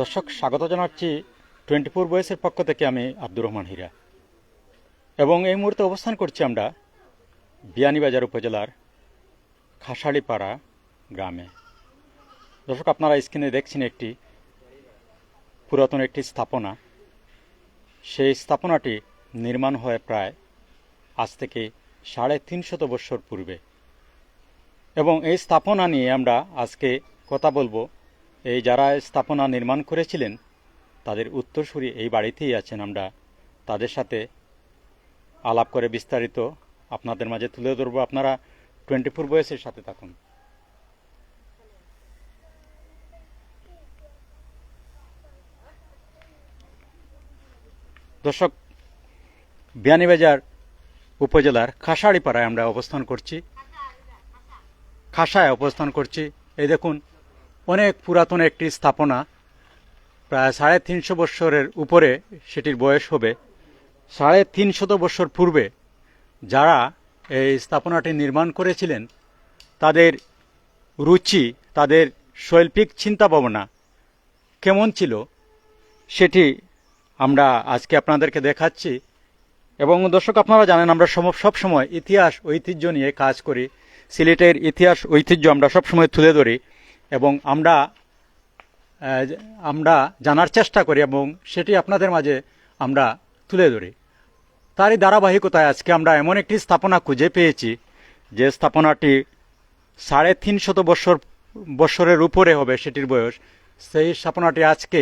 দর্শক, স্বাগত জানাচ্ছি টোয়েন্টি ফোর বয়েসের পক্ষ থেকে আমি আব্দুর রহমান হীরা। এবং এই মুহূর্তে অবস্থান করছি আমরা বিয়ানীবাজার উপজেলার খাসাড়িপাড়া গ্রামে। দর্শক, আপনারা স্ক্রিনে দেখছেন একটি পুরাতন একটি স্থাপনা। সেই স্থাপনাটি নির্মাণ হয় প্রায় আজ থেকে সাড়ে তিনশত বৎসর পূর্বে। এবং এই স্থাপনা নিয়ে আমরা আজকে কথা বলব এই যারা স্থাপনা নির্মাণ করেছিলেন, তাদের উত্তরসূরি এই বাড়িতেই আছেন আমরা। তাদের সাথে আলাপ করে বিস্তারিত আপনাদের মাঝে তুলে ধরবো। আপনারা টোয়েন্টি ফোর বয়সের সাথে থাকুন। দর্শক, বিয়ানীবাজার উপজেলার খাসাড়িপাড়ায় আমরা অবস্থান করছি। খাসায় অবস্থান করছি। এই দেখুন অনেক পুরাতন একটি স্থাপনা, প্রায় সাড়ে তিনশো বৎসরের উপরে সেটির বয়স হবে। সাড়ে তিনশত বৎসর পূর্বে যারা এই স্থাপনাটি নির্মাণ করেছিলেন, তাদের রুচি, তাদের শৈল্পিক চিন্তা ভাবনা কেমন ছিল সেটি আমরা আজকে আপনাদেরকে দেখাচ্ছি। এবং দর্শক, আপনারা জানেন আমরা সম- সবসময় ইতিহাস, ঐতিহ্য নিয়ে কাজ করি। সিলেটের ইতিহাস, ঐতিহ্য আমরা সবসময় তুলে ধরি। এবং আমরা আমরা জানার চেষ্টা করি এবং সেটি আপনাদের মাঝে আমরা তুলে ধরি। তারই ধারাবাহিকতায় আজকে আমরা এমন একটি স্থাপনা খুঁজে পেয়েছি, যে স্থাপনাটি সাড়ে তিনশত বৎসর বৎসরের উপরে হবে সেটির বয়স। সেই স্থাপনাটি আজকে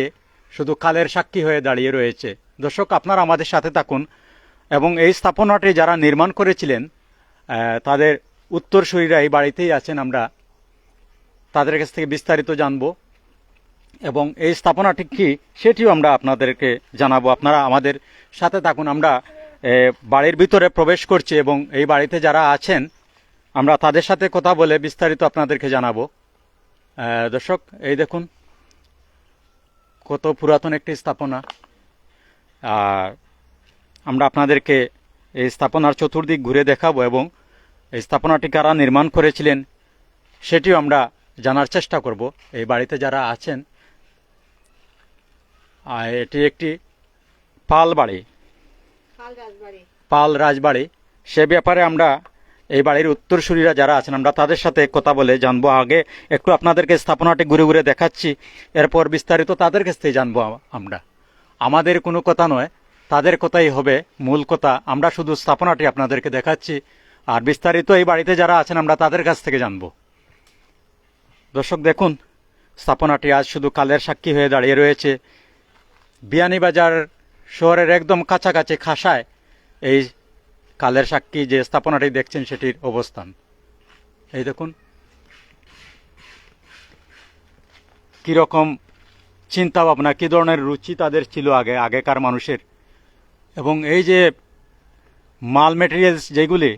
শুধু কালের সাক্ষী হয়ে দাঁড়িয়ে রয়েছে। দর্শক, আপনারা আমাদের সাথে থাকুন এবং এই স্থাপনাটি যারা নির্মাণ করেছিলেন তাদের উত্তরসূরিরা এই বাড়িতেই আছেন। আমরা তাদের কাছ থেকে বিস্তারিত জানব। এবং এই স্থাপনাটি কি, সেটিও আমরা আপনাদেরকে জানাব। আপনারা আমাদের সাথে থাকুন, আমরা বাড়ির ভিতরে প্রবেশ করছি এবং এই বাড়িতে যারা আছেন, আমরা তাদের সাথে কথা বলে বিস্তারিত আপনাদেরকে জানাব। দর্শক, এই দেখুন, কত পুরাতন একটি স্থাপনা। আর আমরা আপনাদেরকে এই স্থাপনার চতুর্দিক ঘুরে দেখাবো এবং এই স্থাপনাটি কারা নির্মাণ করেছিলেন, সেটিও আমরা জানার চেষ্টা করব। এই বাড়িতে যারা আছেন এটি একটি পাল বাড়ি। পাল রাজবাড়ি। সে ব্যাপারে আমরা এই বাড়ির উত্তরসূরিরা যারা আছেন আমরা তাদের সাথে কথা বলে জানব। আগে একটু আপনাদেরকে স্থাপনাটি ঘুরে ঘুরে দেখাচ্ছি। এরপর বিস্তারিত তাদের কাছ থেকে জানব আমরা। আমাদের কোনো কথা নয় তাদের কথাই হবে মূল কথা। আমরা শুধু স্থাপনাটি আপনাদেরকে দেখাচ্ছি। আর বিস্তারিত এই বাড়িতে যারা আছেন আমরা তাদের কাছ থেকে জানব। দর্শক দেখুন, স্থাপনাটি আজ শুধু কালের সাক্ষী হয়ে দাঁড়িয়ে রয়েছে। বিয়ানীবাজার শহরের একদম কাছাকাছি খাসায় এই কালের সাক্ষী যে স্থাপনাটি দেখছেন সেটির অবস্থান। এই দেখুন কীরকম চিন্তা ভাবনা কী ধরনের রুচি তাদের ছিল আগে, আগেকার মানুষের। এবং এই যে মাল মেটেরিয়ালস যেগুলি,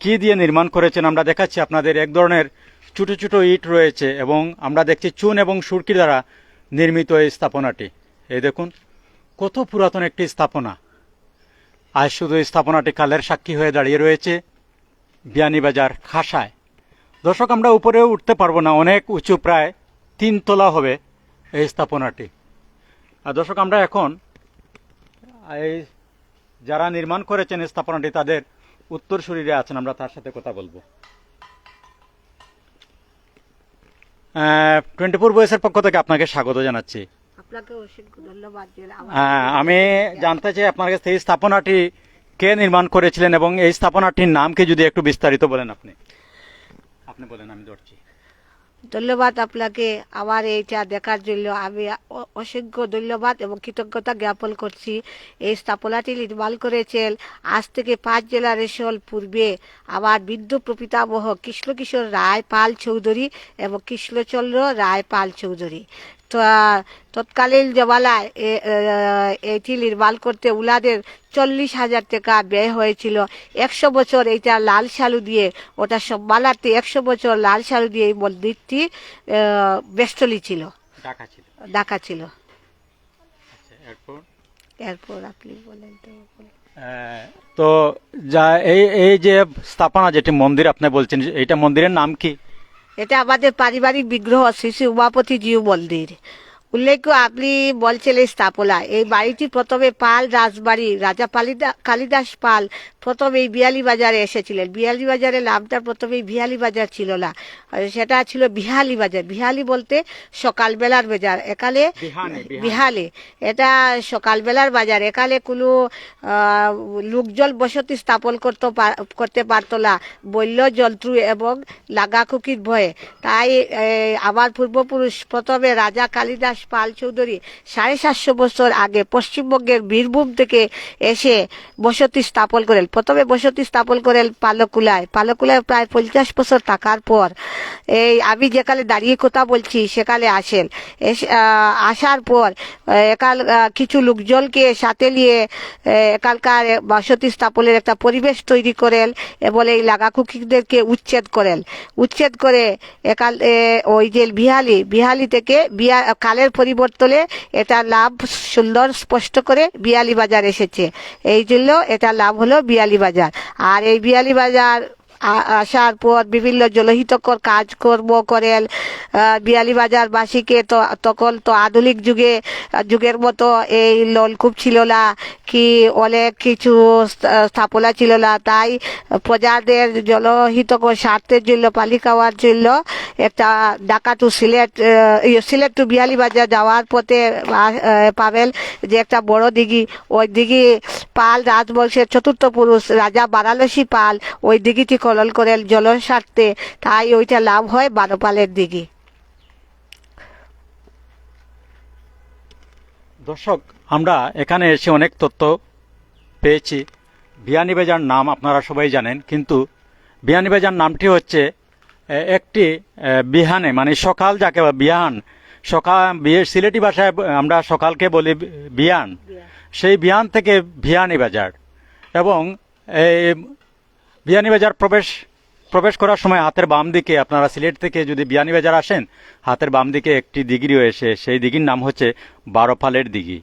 কি দিয়ে নির্মাণ করেছেন আমরা দেখাচ্ছি আপনাদের। এক ধরনের ছোটো ছোটো ইট রয়েছে এবং আমরা দেখছি চুন এবং সুরকি দ্বারা নির্মিত এই স্থাপনাটি। এই দেখুন, কত পুরাতন একটি স্থাপনা। আজ শুধু এই স্থাপনাটি কালের সাক্ষী হয়ে দাঁড়িয়ে রয়েছে বিয়ানীবাজার খাসায়। দর্শক, আমরা উপরেও উঠতে পারব না, অনেক উঁচু প্রায় তিন তলা হবে এই স্থাপনাটি। আর দর্শক, আমরা এখন এই যারা নির্মাণ করেছেন এই স্থাপনাটি, তাদের উত্তরসূরিরে আছেন, আমরা তার সাথে কথা বলব। টোয়েন্টি ফোর বয়সের পক্ষ থেকে আপনাকে স্বাগত জানাচ্ছি। হ্যাঁ, আমি জানতে চাই আপনার কাছে এই স্থাপনাটি কে নির্মাণ করেছিলেন এবং এই স্থাপনাটির নামকে যদি একটু বিস্তারিত বলেন আপনি। আপনি বলেন আমি ধরছি। ধন্যবাদ আপনাকে আমার এইটা দেখার জন্য। আমি অসংখ্য ধন্যবাদ এবং কৃতজ্ঞতা জ্ঞাপন করছি। এই স্থাপনাটি নির্মাণ করেছেন আজ থেকে পাঁচ জেনারেশন পূর্বে আমার বৃদ্ধ প্রপিতামহ কৃষ্ণকিশোর রায় পাল চৌধুরী এবং কৃষ্ণচন্দ্র রায় পাল চৌধুরী। তৎকালীন আহ, এটি নির্মাণ করতে উনাদের চল্লিশ হাজার টাকা ব্যয় হয়েছিল। একশো বছর এইটা লাল শালু দিয়ে ওটা সম্মানার্থে একশো বছর লাল শালু দিয়ে এই মন্দিরটি বেষ্টনী ছিল। ডাকা ছিল। আচ্ছা এরপর? আপনি বলেন তো। তো যা এই এই যে স্থাপনা যেটি মন্দির আপনি বলছেন এইটা মন্দিরের নাম কি? এটা আমাদের পারিবারিক বিগ্রহ শ্রী শ্রী উমাপতি জিউ মন্দির। উল্লেখ্য আপনি বলছিলেন স্থাপনা এই বাড়িটি প্রথমে পাল রাজবাড়ি রাজা পালিদা- কালিদাস পাল প্রথমে এই বিয়ালি বাজারে এসেছিলেন। বিয়ালি বাজারে নামটা প্রথমে বিহালি বাজার ছিল না। সেটা ছিল বিহালি বাজার বিহালি বলতে সকালবেলার বাজার। একালে। বিহালে। এটা সকালবেলার বাজার। একালে কোনো লোকজল বসতি স্থাপন করতে করতে পারতো না। বল্য জন্তু এবং লাগাকুকির ভয়ে। তাই আমার পূর্বপুরুষ প্রথমে রাজা কালিদাস পাল চৌধুরী সাড়ে সাতশো বছর আগে পশ্চিমবঙ্গের বীরভূম থেকে এসে বসতি স্থাপন করেন। প্রথমে বসতি স্থাপন করেন পালকুলায়। পালকুলায় প্রায় পঞ্চাশ বছর থাকার পর এই আমি যেকালে দাঁড়িয়ে কথা বলছি সেকালে আসেন। আসার পর একাল কিছু লোকজনকে সাথে নিয়ে একালকার বসতি স্থাপনের একটা পরিবেশ তৈরি করেন এবং এই লাগাকুকিদেরকে উচ্ছেদ করেন। উচ্ছেদ করে একাল ওই যে বিহালি বিহালি থেকে বিয়া, কালের পরিবর্তনে এটা লাভ সুন্দর স্পষ্ট করে বিয়ালি বাজার এসেছে। এই জন্য এটা লাভ হলো বিয়ালি বাজার। আর এই বিয়ালি বাজার আসার পর বিভিন্ন জলহিতকর কাজকর্ম করেন। বিয়ালি বাজার বাসীকে তো তখন তো আধুনিক যুগে যুগের মতো এই নলকূপ ছিল না কি অনেক কিছু স্থাপনা ছিল না। তাই প্রজাদের জলহিতকর স্বার্থের জন্য পানি খাওয়ার জন্য একটা ডাকাতু সিলেট ইয়ে, সিলেট টু বিয়ালি বাজার যাওয়ার পথে পাবেন যে একটা বড় দিঘি। ওই দিঘি পাল রাজবংশের চতুর্থ পুরুষ রাজা বারাণসী পাল ওই দিঘিটি খনন করেন জলের স্বার্থে তাই ওইটা লাভ হয় বারো পালের দিঘি দর্শক আমরা এখানে এসে অনেক তথ্য পেয়েছি। বিয়ানীবাজার নাম আপনারা সবাই জানেন কিন্তু বিয়ানীবাজার নামটি হচ্ছে একটি বিহানে মানে সকাল যাকে বিহান সকাল বিয়ে সিলেটি ভাষায় আমরা সকালকে বলি বিয়ান। সেই বিয়ান থেকে বিয়ানী বাজার। এবং এই বিয়ানীবাজার প্রবেশ প্রবেশ করার সময় হাতের বাম দিকে আপনারা সিলেট থেকে যদি বিয়ানীবাজার আসেন হাতের বাম দিকে একটি দিঘি রয়েছে সেই দিঘির নাম হচ্ছে বারোফালের দিঘি।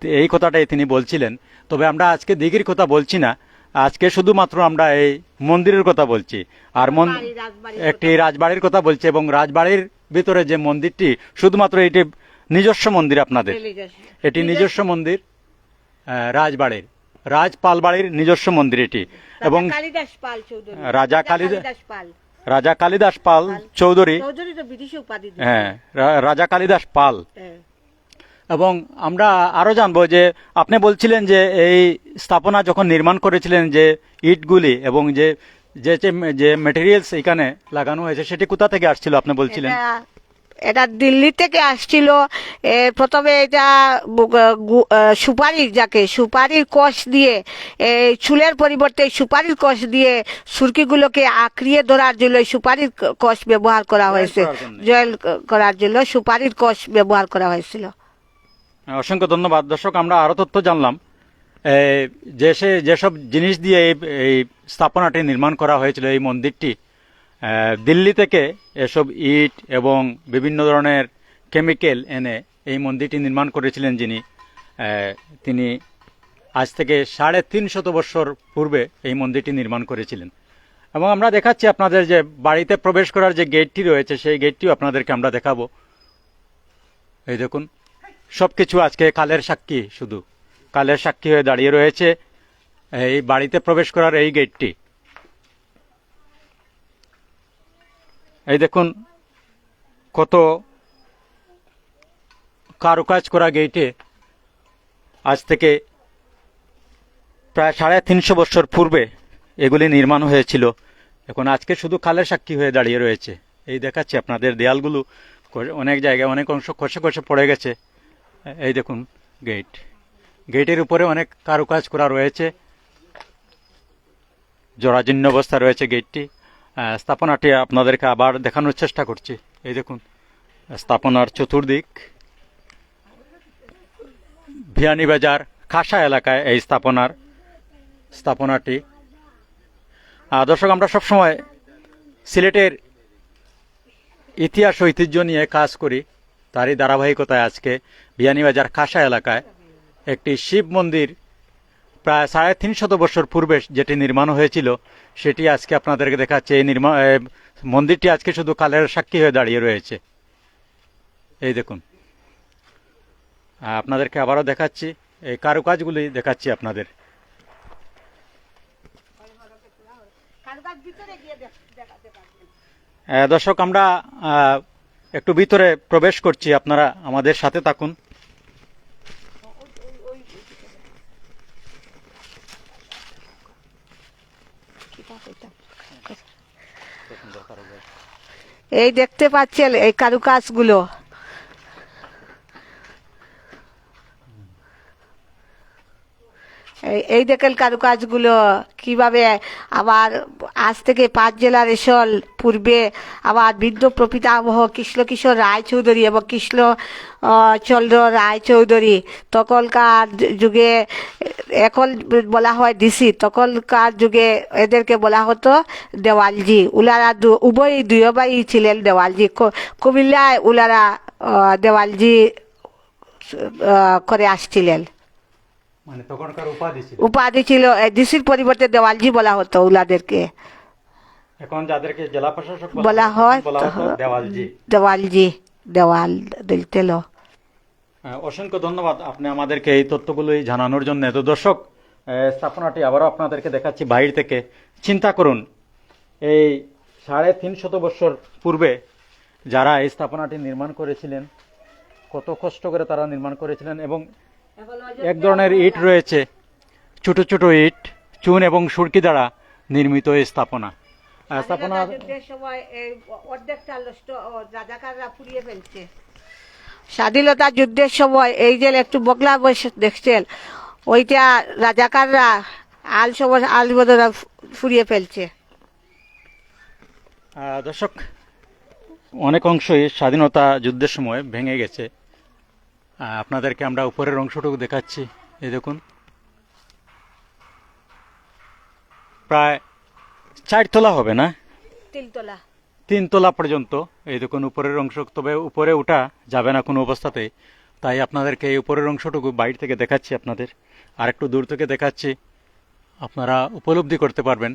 তো এই কথাটাই তিনি বলছিলেন। তবে আমরা আজকে দিঘির কথা বলছি না আজকে শুধুমাত্র আমরা এই মন্দিরের কথা বলছি। আর মন একটি রাজবাড়ির কথা বলছি এবং রাজবাড়ির ভিতরে যে মন্দিরটি শুধুমাত্র এটি নিজস্ব মন্দির আপনাদের। এটি নিজস্ব মন্দির আহ, রাজপাল বাড়ির নিজস্ব মন্দির এটি এবং কালিদাস পাল চৌধুরী। রাজা কালিদাস পাল। রাজা কালিদাস পাল চৌধুরী। হ্যাঁ রাজা কালিদাস পাল। হ্যাঁ। এবং আমরা আরও জানব যে আপনি বলছিলেন যে এই স্থাপনা যখন নির্মাণ করেছিলেন যে ইটগুলি এবং যে যে যে মেটেরিয়ালস এখানে লাগানো হয়েছে সেটি কোথা থেকে আসছিল আপনি বলছিলেন? এটা- দিল্লি থেকে আসছিল প্রথমে এটা সুপারির যাকে সুপারির কষ দিয়ে এই চুলের পরিবর্তে সুপারির কষ দিয়ে সুরকিগুলোকে আঁকড়িয়ে ধরার জন্য সুপারির কষ ব্যবহার করা হয়েছে। জয়েল করার জন্য সুপারির কষ ব্যবহার করা হয়েছিল। অসংখ্য ধন্যবাদ। দর্শক আমরা আরও তথ্য জানলাম। যে সে যেসব জিনিস দিয়ে এই স্থাপনাটি নির্মাণ করা হয়েছিল এই মন্দিরটি দিল্লি থেকে এসব ইট এবং বিভিন্ন ধরনের কেমিক্যাল এনে এই মন্দিরটি নির্মাণ করেছিলেন যিনি। তিনি আজ থেকে সাড়ে তিন শত বৎসর পূর্বে এই মন্দিরটি নির্মাণ করেছিলেন। এবং আমরা দেখাচ্ছি আপনাদের যে বাড়িতে প্রবেশ করার যে গেটটি রয়েছে, সেই গেটটিও আপনাদেরকে আমরা দেখাবো। এই দেখুন সব কিছু আজকে কালের সাক্ষী, শুধু কালের সাক্ষী হয়ে দাঁড়িয়ে রয়েছে এই বাড়িতে প্রবেশ করার এই গেটটি। এই দেখুন, কত কারুকাজ করা গেটে আজ থেকে প্রায় সাড়ে তিনশো বছর পূর্বে এগুলি নির্মাণ হয়েছিল। এখন আজকে শুধু কালের সাক্ষী হয়ে দাঁড়িয়ে রয়েছে। এই দেখাচ্ছি আপনাদের দেয়ালগুলো। অনেক জায়গায় অনেক অংশ খসে খসে পড়ে গেছে। এই দেখুন গেট গেটের উপরে অনেক কারুকাজ করা রয়েছে। জরাজীর্ণ অবস্থা রয়েছে গেটটি স্থাপনাটি আপনাদেরকে আবার দেখানোর চেষ্টা করছি। এই দেখুন, স্থাপনার চতুর্দিক। ভিয়ানীবাজার খাসা এলাকায় এই স্থাপনার স্থাপনাটি। দর্শক, আমরা সবসময় সিলেটের ইতিহাস ঐতিহ্য নিয়ে কাজ করি। তারই ধারাবাহিকতায় আজকে বিয়ানীবাজার খাসা এলাকায় একটি শিব মন্দির প্রায় সাড়ে তিন শত বছর পূর্বে যেটি নির্মাণ হয়েছিল সেটি আজকে আপনাদেরকে দেখাচ্ছে। এই নির্মাণ মন্দিরটি আজকে শুধু কালের সাক্ষী হয়ে দাঁড়িয়ে রয়েছে। এই দেখুন। আপনাদেরকে আবারও দেখাচ্ছি। এই কারুকাজগুলি দেখাচ্ছি আপনাদের। দর্শক আমরা একটু ভিতরে প্রবেশ করছি। আপনারা আমাদের সাথে থাকুন। এই দেখতে পাচ্ছেন এই কারুকাজগুলো। এই- দেখেন কারুকাজগুলো, কীভাবে আবার আজ থেকে পাঁচ জেলার এসল পূর্বে আবার বৃদ্ধ প্রপিতামহ কৃষ্ণ কিশোর রায়চৌধুরী এবং কৃষ্ণ চন্দ্র রায়চৌধুরী, তখনকার যুগে, এখন বলা হয় ডিসি তখনকার যুগে এদেরকে বলা হতো দেওয়ালজি। উলারা দু- উভয় দুই ভাই ছিলেন দেওয়ালজি। কুমিল্লায় উলারা দেওয়ালজি করে আসছিলেন। মানে তখনকার উপাধি ছিল। উপাধি ছিল ডিসির পরিবর্তে দেওয়ালজি বলা হতো উলাদেরকে এখন যাদেরকে জেলা প্রশাসক বলা হয় বলা হতো দেওয়ালজি। দেওয়ালজি দেওয়াল দিলতেল আহ, অসংখ্য ধন্যবাদ আপনি আমাদেরকে এই তথ্যগুলোই জানানোর জন্য। তো দর্শক স্থাপনাটি আবারও আপনাদেরকে দেখাচ্ছি বাইরে থেকে। চিন্তা করুন এই সাড়ে তিন শত বছর পূর্বে যারা এই স্থাপনাটি নির্মাণ করেছিলেন কত কষ্ট করে তারা নির্মাণ করেছিলেন এবং এক ধরনের ইট রয়েছে। ছোট ছোট ইট চুন এবং সুরকি দ্বারা নির্মিত এই স্থাপনা। স্থাপনা স্বাধীনতা যুদ্ধের সময় এই যে একটু বগলা বসে দেখছেন ওইটা রাজাকাররা আল সময় আল বদরা ফুরিয়ে ফেলছে। দর্শক অনেক অংশই স্বাধীনতা যুদ্ধের সময় ভেঙে গেছে। আপনাদেরকে আমরা উপরের অংশটুকু দেখাচ্ছি। এই দেখুন। প্রায় চারতলা হবে না? তিনতলা তিনতলা পর্যন্ত। এই দেখুন উপরের অংশ। তবে উপরে ওঠা যাবে না কোনো অবস্থাতেই তাই আপনাদেরকে এই উপরের অংশটুকু বাইরে থেকে দেখাচ্ছি আপনাদের। আর একটু দূর থেকে দেখাচ্ছি। আপনারা উপলব্ধি করতে পারবেন।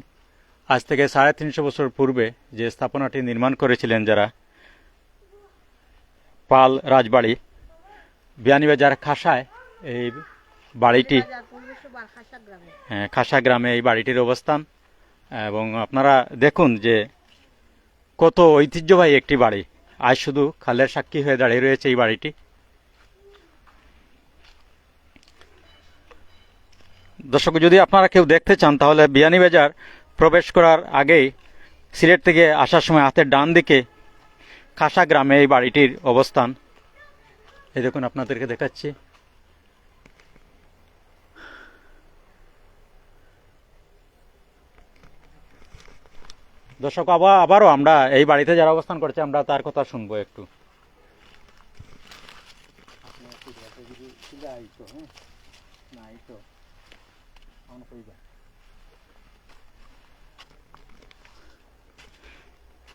আজ থেকে সাড়ে তিনশো বছর পূর্বে যে স্থাপনাটি নির্মাণ করেছিলেন যারা পাল রাজবাড়ি বিয়ানীবাজার খাসায় এই বাড়িটি হ্যাঁ, খাসা গ্রামে এই বাড়িটির অবস্থান। এবং আপনারা দেখুন যে কত ঐতিহ্যবাহী একটি বাড়ি। আজ শুধু খালের সাক্ষী হয়ে দাঁড়িয়ে রয়েছে এই বাড়িটি। দর্শক যদি আপনারা কেউ দেখতে চান তাহলে বিয়ানীবাজার প্রবেশ করার আগেই সিলেট থেকে আসার সময় হাতের ডান দিকে খাসা গ্রামে এই বাড়িটির অবস্থান। এই দেখুন, আপনাদেরকে দেখাচ্ছি। দর্শক, আবার আবারও আমরা এই বাড়িতে যারা অবস্থান করছে, আমরা তার কথা শুনব একটু।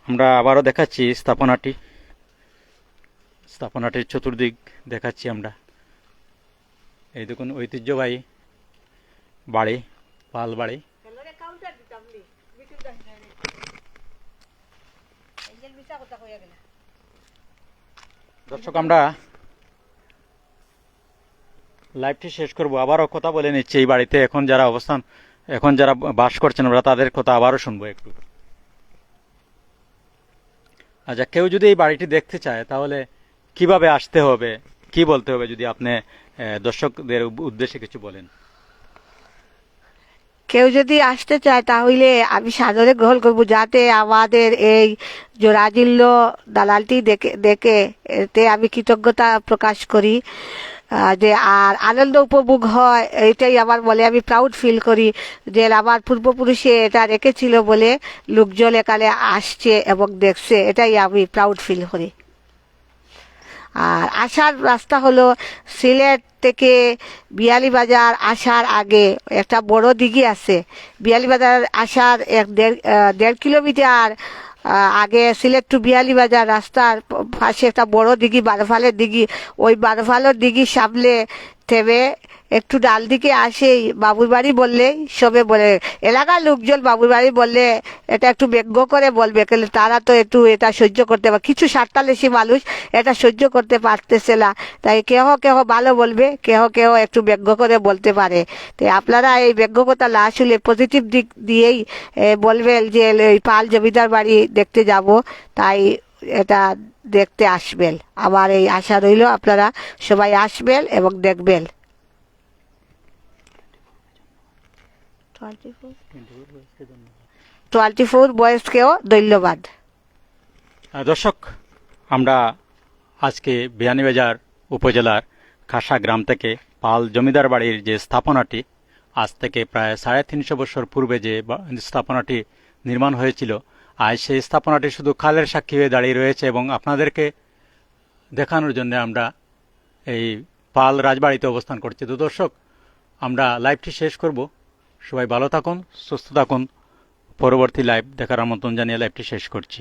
আমরা আবারও দেখাচ্ছি স্থাপনাটি। স্থাপনাটির চতুর্দিক দেখাচ্ছি আমরা। এই দেখুন ঐতিহ্যবাহী বাড়ি পাল বাড়ি। দর্শক আমরা লাইভটি শেষ করব। আবারও কথা বলে নিচ্ছি এই বাড়িতে। এখন যারা অবস্থান এখন যারা বাস করছেন আমরা তাদের কথা আবারও শুনব একটু। আচ্ছা কেউ যদি এই বাড়িটি দেখতে চায় তাহলে কীভাবে আসতে হবে? কি বলতে হবে যদি আপনি দর্শকদের উদ্দেশ্যে কিছু বলেন? কেউ যদি আসতে চায় তাহলে আমি সাদরে গ্রহণ করব যাতে আমাদের এই জোড়াজিল্য দালালটি দেখে দেখে এতে আমি কৃতজ্ঞতা প্রকাশ করি। যে আর আনন্দ উপভোগ হয়, এটাই আমার বলে আমি প্রাউড ফিল করি যে আমার পূর্বপুরুষে এটা রেখেছিল বলে লোকজন এখানে আসছে এবং দেখছে, এটাই আমি প্রাউড ফিল করি। আর আসার রাস্তা হলো সিলেট থেকে বিয়ালি বাজার আসার আগে একটা বড় দিঘি আছে। বিয়ালীবাজার আসার এক দেড় দেড় কিলোমিটার আগে সিলেট টু বিয়ালি বাজার রাস্তার পাশে একটা বড় দিঘি, বারোফালের দিঘি। ওই বারোফালের দিঘি সামলে থেমে একটু ডাল দিকে আসেই বাবুর বাড়ি বললে সবে বলে, এলাকার লোকজন বাবুর বাড়ি বললে এটা একটু ব্যঙ্গ করে বলবে, কেলে তারা তো একটু এটা সহ্য করতে পারে কিছু সাতটালেশি মানুষ এটা সহ্য করতে পারতেছে না, তাই কেহ কেহ ভালো বলবে, কেহ কেহ একটু ব্যঙ্গ করে বলতে পারে। তো আপনারা এই ব্যঙ্গ কথা না শুনে পজিটিভ দিক দিয়েই বলবেন যে এই পাল জমিদার বাড়ি দেখতে যাব, তাই এটা দেখতে আসবেন। আমার এই আশা রইল, আপনারা সবাই আসবেন এবং দেখবেন। টোয়েন্টি ফোর বয়সকেও ধন্যবাদ। দর্শক আমরা আজকে বিয়ানীবাজার উপজেলার খাসা গ্রাম থেকে পাল জমিদার বাড়ির যে স্থাপনাটি আজ থেকে প্রায় সাড়ে তিনশো বছর পূর্বে যে স্থাপনাটি নির্মাণ হয়েছিল আজ সেই স্থাপনাটি শুধু খালের সাক্ষী হয়ে দাঁড়িয়ে রয়েছে এবং আপনাদেরকে দেখানোর জন্য আমরা এই পাল রাজবাড়িতে অবস্থান করছি। তো দর্শক আমরা লাইভটি শেষ করব। সবাই ভালো থাকুন সুস্থ থাকুন। পরবর্তী লাইভ দেখার আমন্ত্রণ জানিয়ে লাইভটি শেষ করছি।